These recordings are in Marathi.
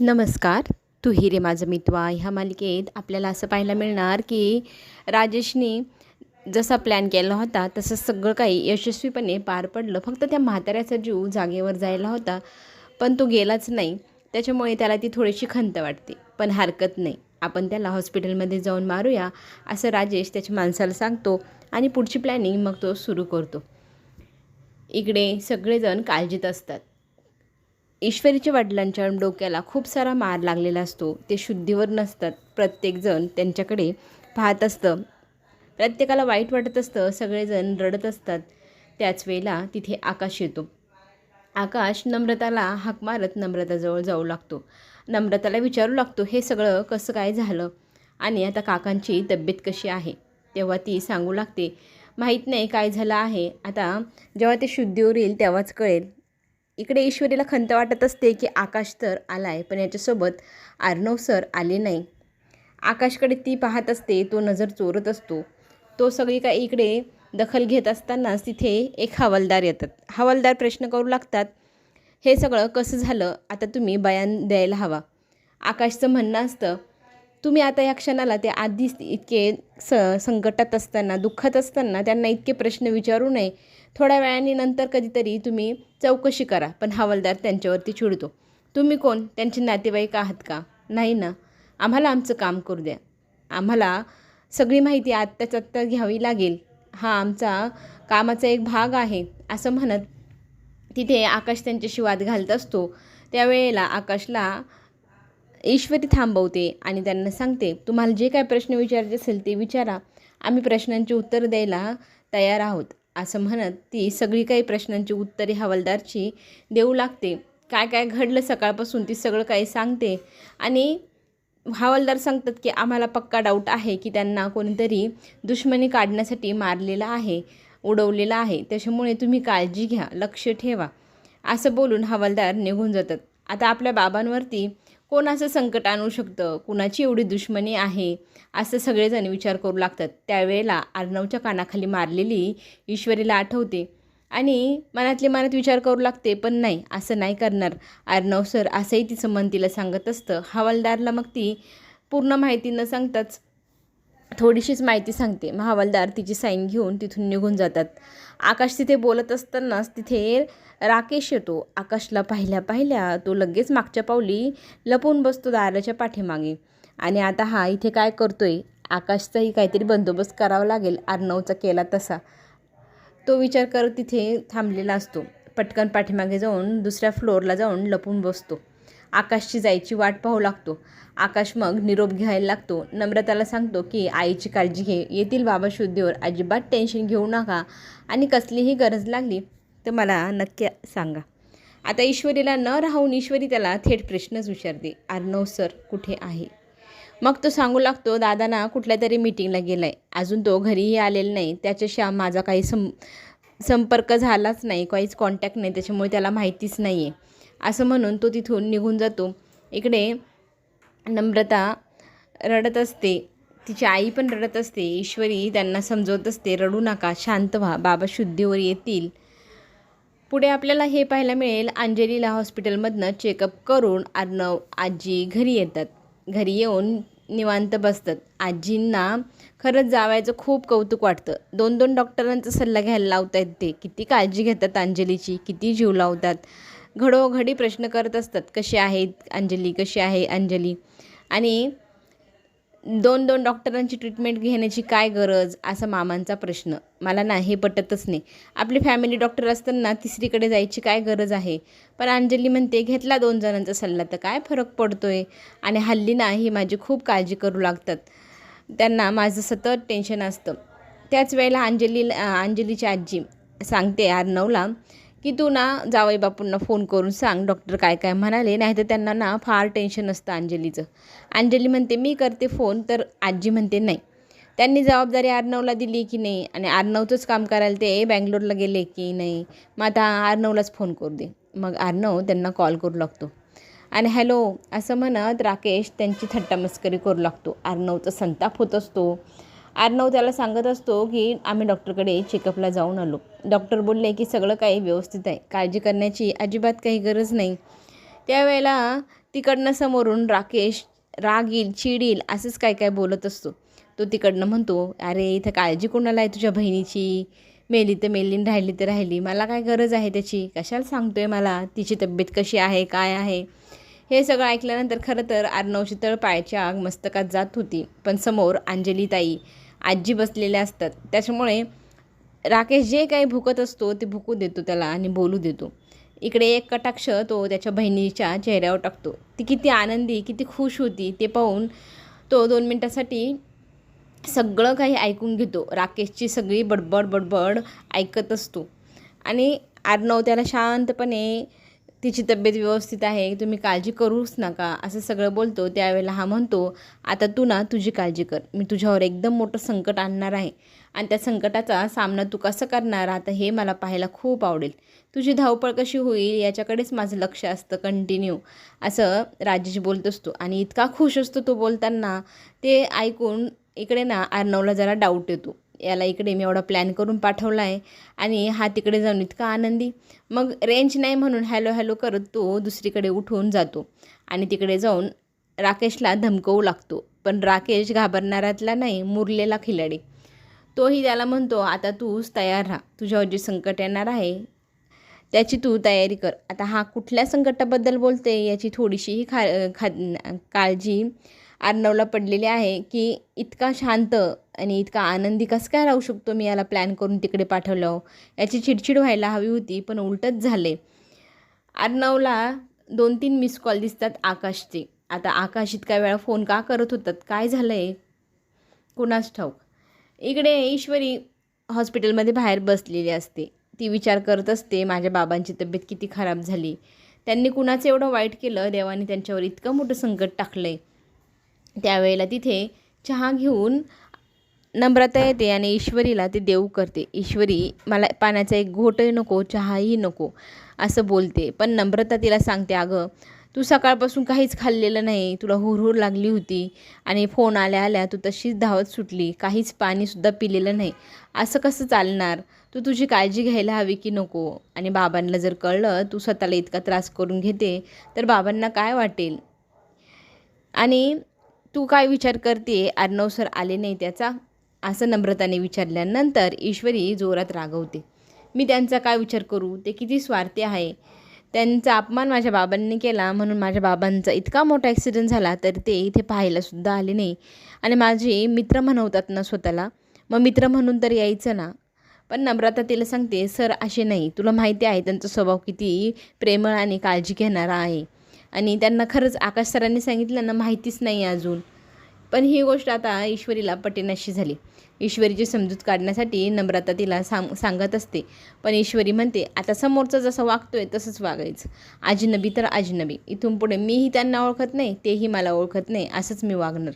नमस्कार. तू हिरे माझं मितवा ह्या मालिकेत आपल्याला असं पाहायला मिळणार की राजेशने जसा प्लॅन केला होता तसं सगळं काही यशस्वीपणे पार पडलं. फक्त त्या म्हाताऱ्याचा जीव जागेवर जायला होता पण तो गेलाच नाही. त्याच्यामुळे त्याला ती थोडीशी खंत वाटते पण हरकत नाही. आपण त्याला हॉस्पिटलमध्ये जाऊन मारूया असं राजेश त्याच्या माणसाला सांगतो आणि पुढची प्लॅनिंग मग तो सुरू करतो. इकडे सगळेजण काळजीत असतात. ईश्वरीच्या वडिलांच्या डोक्याला खूप सारा मार लागलेला असतो. ते शुद्धीवर नसतात. प्रत्येकजण त्यांच्याकडे पाहत असतं. प्रत्येकाला वाईट वाटत असतं. सगळेजण रडत असतात. त्याच वेळेला तिथे आकाश येतो. आकाश नम्रताला हाक मारत नम्रताजवळ जाऊ लागतो. नम्रताला विचारू लागतो हे सगळं कसं काय झालं? आणि आता काकांची तब्येत कशी आहे? तेव्हा ती सांगू लागते माहीत नाही काय झालं आहे. आता जेव्हा ते शुद्धीवर येईल तेव्हाच कळेल. इकडे ईश्वरीला खंत वाटत असते की आकाश तर आला आहे पण याच्यासोबत अर्णव सर आले नाही. आकाशकडे ती पाहत असते तो नजर चोरत असतो. तो सगळी काय इकडे दखल घेत असतानाच तिथे एक हवालदार येतात. हवालदार प्रश्न करू लागतात हे सगळं कसं झालं? आता तुम्ही बयान द्यायला हवा. आकाशचं म्हणणं असतं तुम्ही आता या क्षणाला ते आधीच इतके स संकटात असताना दुःखात असताना त्यांना इतके प्रश्न विचारू नये. थोड्या वेळाने नंतर कधीतरी तुम्ही चौकशी करा. पण हवालदार त्यांच्यावरती चिडतो. तुम्ही कोण? त्यांचे नातेवाईक आहात का? नाही ना. आम्हाला आमचं काम करू द्या. आम्हाला सगळी माहिती आत्ताच आत्ता घ्यावी लागेल. हा आमचा कामाचा एक भाग आहे. असं म्हणत तिथे आकाश त्यांच्याशी वाद घालत असतो. त्यावेळेला आकाशला ईश्वरी थांबवते आणि त्यांना सांगते तुम्हाला जे काय प्रश्न विचारायचे असेल ते विचारा. आम्ही प्रश्नांची उत्तर द्यायला तयार आहोत. असं म्हणत ती सगळी काही प्रश्नांची उत्तरे हवालदारची देऊ लागते. काय काय घडलं सकाळपासून ती सगळं काही सांगते. आणि हवालदार सांगतात की आम्हाला पक्का डाऊट आहे की त्यांना कोणीतरी दुश्मनी काढण्यासाठी मारलेलं आहे उडवलेलं आहे. त्याच्यामुळे तुम्ही काळजी घ्या लक्ष ठेवा. असं बोलून हवालदार निघून जातात. आता आपल्या बाबांवरती कोणाचं संकट आणू शकतं? कुणाची एवढी दुश्मनी आहे? असं सगळेजण विचार करू लागतात. त्यावेळेला अर्णवच्या कानाखाली मारलेली ईश्वरीला आठवते. आणि मनातले मनात विचार करू लागते पण नाही असं नाही करणार. अर्णव सर असंही तिचं मन तिला सांगत असतं. हवालदारला मग ती पूर्ण माहिती न सांगताच थोडीशीच माहिती सांगते. मग हवालदार तिची साईन घेऊन तिथून निघून जातात. आकाश तिथे बोलत असतानाच तिथे राकेश येतो. आकाशला पाहिल्या पाहिल्या तो लगेच मागच्या पावली लपून बसतो दाराच्या पाठीमागे. आणि आता हा इथे काय करतोय? आकाशचाही काहीतरी बंदोबस्त करावा लागेल. अर्णवचा केला तसा. तो विचार करत तिथे थांबलेला असतो. पटकन पाठीमागे जाऊन दुसऱ्या फ्लोअरला जाऊन लपून बसतो. आकाशची जायची वाट पाहू लागतो. आकाश मग निरोप घ्यायला लागतो. नम्रताला सांगतो की आईची काळजी घे. येतील बाबा शुद्धीवर अजिबात टेन्शन घेऊ नका आणि कसलीही गरज लागली तर मला नक्की सांगा. आता ईश्वरीला न राहून ईश्वरी त्याला थेट प्रश्नच विचारते अर्णव सर कुठे आहे? मग तो सांगू लागतो दादाना कुठल्या तरी मीटिंगला गेला आहे अजून तो घरीही आलेला नाही. त्याच्याशी माझा काही सं संपर्क झालाच नाही. काहीच कॉन्टॅक्ट नाही. त्याच्यामुळे त्याला माहितीच नाही आहे असं म्हणून तो तिथून निघून जातो. इकडे नम्रता रडत असते. तिची आई पण रडत असते. ईश्वरी त्यांना समजवत असते. रडू नका शांत व्हा. बाबा शुद्धीवर येतील. पुढे आपल्याला हे पाहायला मिळेल अंजलीला हॉस्पिटलमधनं चेकअप करून अर्णव आजी घरी येतात. घरी येऊन निवांत बसतात. आजींना खरंच जावायचं खूप कौतुक वाटतं. दोन दोन डॉक्टरांचा सल्ला घ्यायला लावतात ते. किती काळजी घेतात अंजलीची. किती जीव लावतात. घडोघडी प्रश्न करत असतात. कशी आहे अंजली कशी आहे अंजली? आणि दोन दोन डॉक्टरांची ट्रीटमेंट घेण्याची काय गरज? असा मामांचा प्रश्न. मला ना हे पटतच नाही. आपली फॅमिली डॉक्टर असताना तिसरीकडे जायची काय गरज आहे? पण अंजली म्हणते घेतला दोन जणांचा सल्ला तर काय फरक पडतो आहे आणि हल्ली ना ही माझी खूप काळजी करू लागतात. त्यांना माझं सतत टेन्शन असतं. त्याच वेळेला अंजली अंजलीची आजी सांगते अर्णवला की तू ना जावई बापूंना फोन करून सांग डॉक्टर काय काय म्हणाले. नाहीतर त्यांना ना फार टेन्शन असतं अंजलीचं. अंजली म्हणते मी करते फोन तर आजी म्हणते नाही. त्यांनी जबाबदारी आर्नवला दिली की नाही? आणि आर्नवचंच काम करायला ते बँगलोरला गेले की नाही? मग आता आर्नवलाच फोन करू दे. मग आर्नव त्यांना कॉल करू लागतो. आणि हॅलो असं म्हणत राकेश त्यांची थट्टा मस्करी करू लागतो. आर्नवचा संताप होत असतो. आर्नव त्याला सांगत असतो की आम्ही डॉक्टरकडे चेकअपला जाऊन आलो. डॉक्टर बोलले की सगळं काही व्यवस्थित आहे. काळजी करण्याची अजिबात काही गरज नाही. त्यावेळेला तिकडनं समोरून राकेश राग येईल चिड येईल असंच काय काय बोलत असतो. तो तिकडनं म्हणतो अरे इथं काळजी कोणाला आहे तुझ्या बहिणीची? मेली तर मेली राहिली तर राहिली. मला काय गरज आहे त्याची? कशाला सांगतो आहे मला? तिची तब्येत कशी आहे? काय आहे? हे सगळं ऐकल्यानंतर खरं तर अर्णवची तळपायाची आग मस्तकात जात होती. पण समोर अंजली ताई आजी बसलेल्या असतात. त्याच्यामुळे राकेश जे काही भुकत असतो ते भुकू देतो त्याला आणि बोलू देतो. इकडे एक कटाक्ष तो त्याच्या बहिणीच्या चेहऱ्यावर टाकतो. ती किती आनंदी किती खुश होती ते पाहून तो दोन मिनटासाठी सगळं काही ऐकून घेतो. राकेशची सगळी बडबड बडबड ऐकत असतो. आणि आर्णव त्याला शांतपणे तिची तब्येत व्यवस्थित आहे तुम्ही काळजी करूच नका असं सगळं बोलतो त्यावेळेला हा म्हणतो आता तू ना तुझी काळजी कर मी तुझ्यावर एकदम मोठं संकट आणणार आहे. आणि त्या संकटाचा सामना तू कसं करणार आता हे मला पाहायला खूप आवडेल. तुझी धावपळ कशी होईल याच्याकडेच माझं लक्ष असतं कंटिन्यू असं राजेश बोलत असतो. आणि इतका खुश असतो तो बोलताना ते ऐकून इकडे ना अर्णवला जरा डाऊट येतो. याला इकडे मी एवढा प्लॅन करून पाठवला आहे. आणि हा तिकडे जाऊन इतका आनंदी. मग रेंज नाही म्हणून हॅलो हॅलो करत तो दुसरीकडे उठून जातो. आणि तिकडे जाऊन राकेशला धमकवू लागतो. पण राकेश घाबरणाऱ्यातला नाही मुरलेला खिलाडी. तोही त्याला म्हणतो आता तूच तयार राहा. तुझ्यावर जे संकट येणार आहे त्याची तू तयारी कर. आता हा कुठल्या संकटाबद्दल बोलते याची थोडीशीही खा खा काळजी आर्नवला पडलेली आहे की इतका शांत आणि इतका आनंदी कसं काय राहू शकतो मी याला प्लॅन करून तिकडे पाठवलं? याची चिडचिड व्हायला हवी होती पण उलटच झाले. आर्नवला दोन तीन मिस कॉल दिसतात आकाशचे. आता आकाश इतका वेळा फोन का करत होतात? काय झालं आहे कुणास ठाऊक? इकडे ईश्वरी हॉस्पिटलमध्ये बाहेर बसलेली असते. ती विचार करत असते माझ्या बाबांची तब्येत किती खराब झाली. त्यांनी कुणाचं एवढं वाईट केलं? देवाने त्यांच्यावर इतकं मोठं संकट टाकलं आहे त्यावेळेला तिथे चहा घेऊन नम्रता येते आणि ईश्वरीला ते देऊ करते. ईश्वरी मला पाण्याचा एक घोटही नको चहाही नको असं बोलते. पण नम्रता तिला सांगते अगं तू सकाळपासून काहीच खाल्लेलं नाही. तुला हुरहुर लागली होती आणि फोन आल्या आल्या तू तशीच धावत सुटली. काहीच पाणीसुद्धा पिलेलं नाही. असं कसं चालणार? तू तुझी काळजी घ्यायला हवी की नको? आणि बाबांना जर कळलं तू स्वतःला इतका त्रास करून घेते तर बाबांना काय वाटेल? आणि तू काय विचार करते अर्णव सर आले नाही त्याचा? असं नम्रताने विचारल्यानंतर ईश्वरी जोरात रागवते. मी त्यांचा काय विचार करू? ते किती स्वार्थी आहे. त्यांचा अपमान माझ्या बाबांनी केला. म्हणून माझ्या बाबांचा इतका मोठा ॲक्सिडेंट झाला तर ते इथे पाहायलासुद्धा आले नाही. आणि माझे मित्र म्हणवतात ना स्वतःला. मग मित्र म्हणून तर यायचं ना? पण नम्रता तिला सांगते सर असे नाही. तुला माहिती आहे त्यांचा स्वभाव किती प्रेमळ आणि काळजी घेणारा आहे. आणि त्यांना खरंच आकाश सरांनी सांगितलं ना माहितीच नाही अजून. पण ही गोष्ट आता ईश्वरीला पटेनाशी झाली. ईश्वरीची समजूत काढण्यासाठी नम्रता तिला सांग सांगत असते. पण ईश्वरी म्हणते आता समोरचा जसं वागतोय तसंच वागायचं. अजनबी तर अजनबी इथून पुढे मीही त्यांना ओळखत नाही तेही मला ओळखत नाही असंच मी वागणार.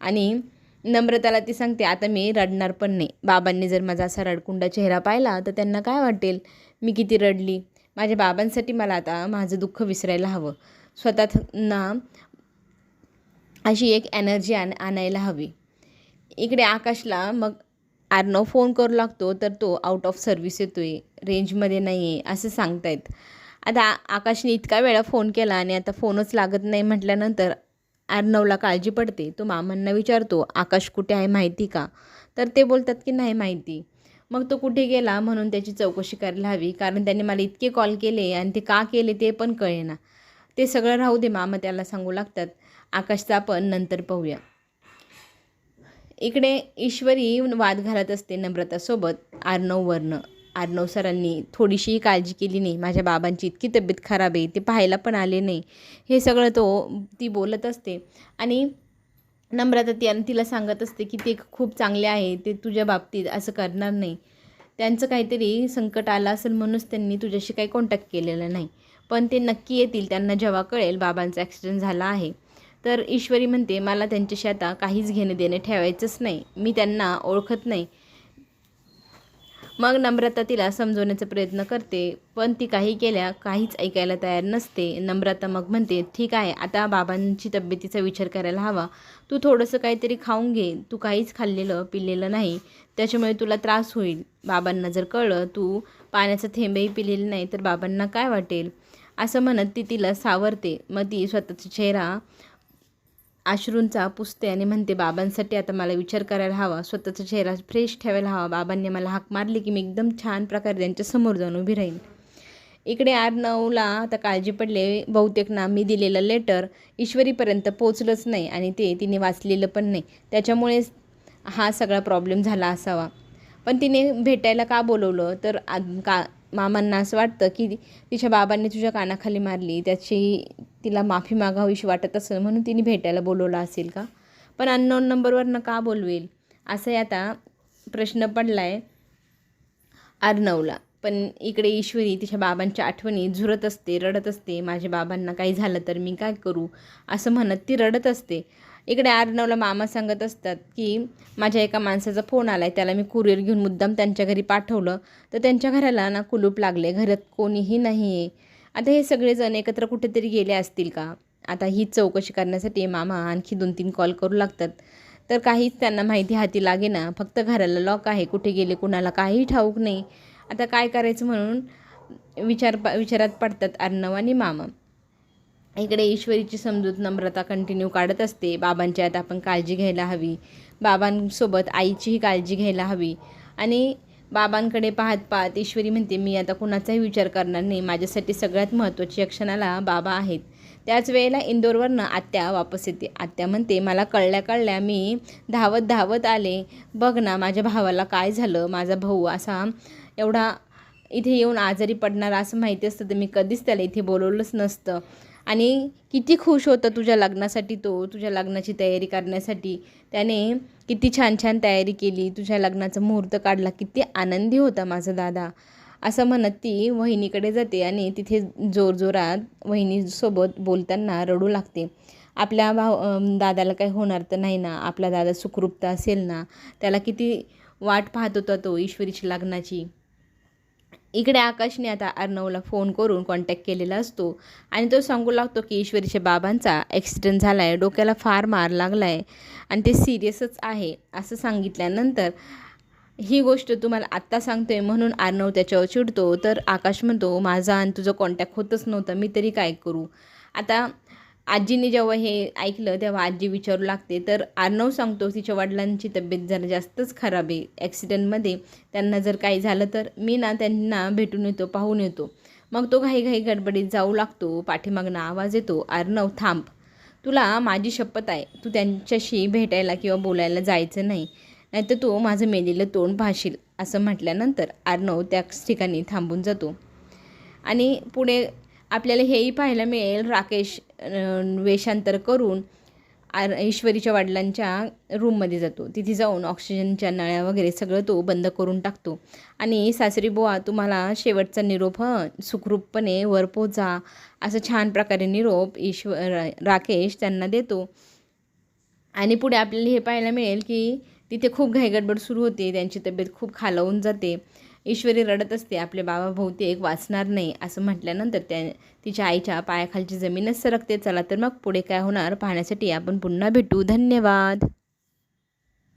आणि नम्रताला ती सांगते आता मी रडणार पण नाही. बाबांनी जर माझा असा रडकुंडा चेहरा पाहिला तर त्यांना काय वाटेल? मी किती रडली. माझ्या बाबांसाठी मला आता माझं दुःख विसरायला हवं. स्वतःना अशी एक एनर्जी आण आणायला हवी. इकडे आकाशला मग आर्नव फोन करू लागतो तर तो आउट ऑफ सर्व्हिस येतो आहे रेंजमध्ये नाही आहे असं सांगतायत. आता आकाशने इतका वेळा फोन केला आणि आता फोनच लागत नाही म्हटल्यानंतर आर्नवला काळजी पडते. तो मामांना विचारतो आकाश कुठे आहे माहिती का? तर ते बोलतात की नाही माहिती. मग तो कुठे गेला म्हणून त्याची चौकशी करायला हवी कारण त्याने मला इतके कॉल केले आणि ते का केले ते पण कळेना. ते सगळं राहू दे मामा त्याला सांगू लागतात. आकाशचा आपण नंतर पाहूया. इकडे ईश्वरी वाद घालत असते नम्रतासोबत आर्नववरनं आर्नव सरांनी थोडीशीही काळजी केली नाही. माझ्या बाबांची इतकी तब्येत खराब आहे ते पाहायला पण आले नाही. हे सगळं तो ती बोलत असते. आणि नम्रता ती तिला सांगत असते की ते खूप चांगले आहे ते तुझ्या बाबतीत असं करणार नाही. त्यांचं काहीतरी संकट आलं असेल म्हणूनच त्यांनी तुझ्याशी काही कॉन्टॅक्ट केलेलं नाही. पण ते नक्की येतील त्यांना जेव्हा कळेल बाबांचा ॲक्सिडेंट झाला आहे. तर ईश्वरी म्हणते मला त्यांच्याशी आता काहीच घेणं देणं ठेवायचंच नाही. मी त्यांना ओळखत नाही. मग नम्रता तिला समजवण्याचा प्रयत्न करते पण ती काही केल्या काहीच ऐकायला तयार नसते. नम्रता मग म्हणते ठीक आहे आता बाबांची तब्येतीचा विचार करायला हवा. तू थोडंसं काहीतरी खाऊन घे. तू काहीच खाल्लेलं पिलेलं नाही. त्याच्यामुळे तुला त्रास होईल. बाबांना जर कळलं तू पाण्याचं थेंबही पिलेलं नाही तर बाबांना काय वाटेल? असं म्हणत ती तिला सावरते. मग ती स्वतःचा चेहरा आश्रूंचा पुसते आणि म्हणते बाबांसाठी आता मला विचार करायला हवा. स्वतःचा चेहरा फ्रेश ठेवायला हवा. बाबांनी मला हाक मारली की मी एकदम छान प्रकारे त्यांच्यासमोर जाऊन उभी राहीन. इकडे आर्नवला आता काळजी पडले. बहुतेक ना मी दिलेलं लेटर ईश्वरीपर्यंत पोचलंच नाही आणि ते तिने वाचलेलं पण नाही. त्याच्यामुळेच हा सगळा प्रॉब्लेम झाला असावा. पण तिने भेटायला का बोलवलं? तर आ का मामांना असं वाटतं की तिच्या बाबांनी तुझ्या कानाखाली मारली त्याची तिला माफी मागावीशी वाटत असेल म्हणून तिने भेटायला बोलवलं असेल का? पण अननोन नंबरवरनं का बोलवेल? असंही आता प्रश्न पडला आहे अर्णवला. पण इकडे ईश्वरी तिच्या बाबांच्या आठवणी झुरत असते रडत असते. माझ्या बाबांना काही झालं तर मी काय करू? असं म्हणत ती रडत असते. इकडे अर्णवला मामा सांगत असतात की माझ्या एका माणसाचा फोन आला आहे त्याला मी कुरिअर घेऊन मुद्दाम त्यांच्या घरी पाठवलं. तर त्यांच्या घराला ना कुलूप लागले. घरात कोणीही नाही आहे आता हे सगळेजण एकत्र कुठेतरी गेले असतील का? आता ही चौकशी करण्यासाठी मामा आणखी दोन तीन कॉल करू लागतात. तर काहीच त्यांना माहिती हाती लागे ना. फक्त घराला लॉक आहे. कुठे गेले कुणाला काहीही ठाऊक नाही. आता काय करायचं म्हणून विचार प विचारात पडतात अर्णव आणि मामा. इकडे ईश्वरीची समजूत नम्रता कंटिन्यू काढत असते. बाबांची आता आपण काळजी घ्यायला हवी. बाबांसोबत आईचीही काळजी घ्यायला हवी. आणि बाबांकडे पाहत पाहत ईश्वरी म्हणते मी आता कुणाचाही विचार करणार नाही. माझ्यासाठी सगळ्यात महत्त्वाची क्षणाला बाबा आहेत. त्याच वेळेला इंदोरवरनं आत्या वापस येते. आत्या म्हणते मला कळल्या कळल्या मी धावत धावत आले. बघ ना माझ्या भावाला काय झालं? माझा भाऊ असा एवढा इथे येऊन आजारी पडणार असं माहिती असतं तर मी कधीच त्याला इथे बोलवलंच नसतं. आणि किती खुश होतं तुझ्या लग्नासाठी तो तुझ्या लग्नाची तयारी करण्यासाठी. त्याने किती छान छान तयारी केली तुझ्या लग्नाचा मुहूर्त काढला किती आनंदी होता माझा दादा. असं म्हणत ती वहिनीकडे जाते आणि तिथे जोरजोरात वहिनीसोबत बोलताना रडू लागते. आपल्या भाव दादाला काही होणार तर नाही ना आपला दादा सुखरूपता असेल ना त्याला किती वाट पाहत होता तो ईश्वरीची लग्नाची. इकडे आकाशने आता अर्णवला फोन करून कॉन्टॅक्ट केलेला असतो. आणि तो सांगू लागतो की ईश्वरीच्या बाबांचा ॲक्सिडेंट झाला आहे डोक्याला फार मार लागला आहे आणि ते सिरियसच आहे असं सांगितल्यानंतर ही गोष्ट तुम्हाला आत्ता सांगतो आहे म्हणून अर्णव त्याच्यावर चिडतो. तर आकाश म्हणतो माझा आणि तुझं कॉन्टॅक्ट होतच नव्हतं मी तरी काय करू? आता आजीने जेव्हा हे ऐकलं तेव्हा आजी विचारू लागते तर अर्णव सांगतो तिच्या वडिलांची तब्येत जरा जास्तच खराब आहे. ॲक्सिडेंटमध्ये त्यांना जर काही झालं तर मी ना त्यांना भेटून येतो पाहून येतो. मग तो घाईघाई गडबडीत जाऊ लागतो पाठीमागनं आवाज येतो अर्णव थांब. तुला माझी शपथ आहे. तू त्यांच्याशी भेटायला किंवा बोलायला जायचं नाही. नाहीतर तू माझं मेलेलं तोंड पाहशील असं म्हटल्यानंतर अर्णव त्याच ठिकाणी थांबून जातो. आणि पुढे आपल्याला हेही पाहायला मिळेल राकेश वेषांतर करून आर ईश्वरीच्या वडिलांच्या रूममध्ये जातो. तिथे जाऊन ऑक्सिजनच्या नळ्या वगैरे सगळं तो बंद करून टाकतो. आणि सासरी बुवा तुम्हाला शेवटचा निरोप सुखरूपपणे वर पोचा. असं छान प्रकारे निरोप ईश्वर राकेश त्यांना देतो. आणि पुढे आपल्याला हे पाहायला मिळेल की तिथे खूप घाईगडबड सुरू होते. त्यांची तब्येत खूप खालावून जाते. ईश्वरी रडत असते आपले बाबा बहुतेक वाचणार नाही असं म्हटल्यानंतर त्या तिच्या आईच्या पायाखालची जमीनच सरकते चला तर मग पुढे काय होणार? पाहण्यासाठी आपण पुन्हा भेटू. धन्यवाद.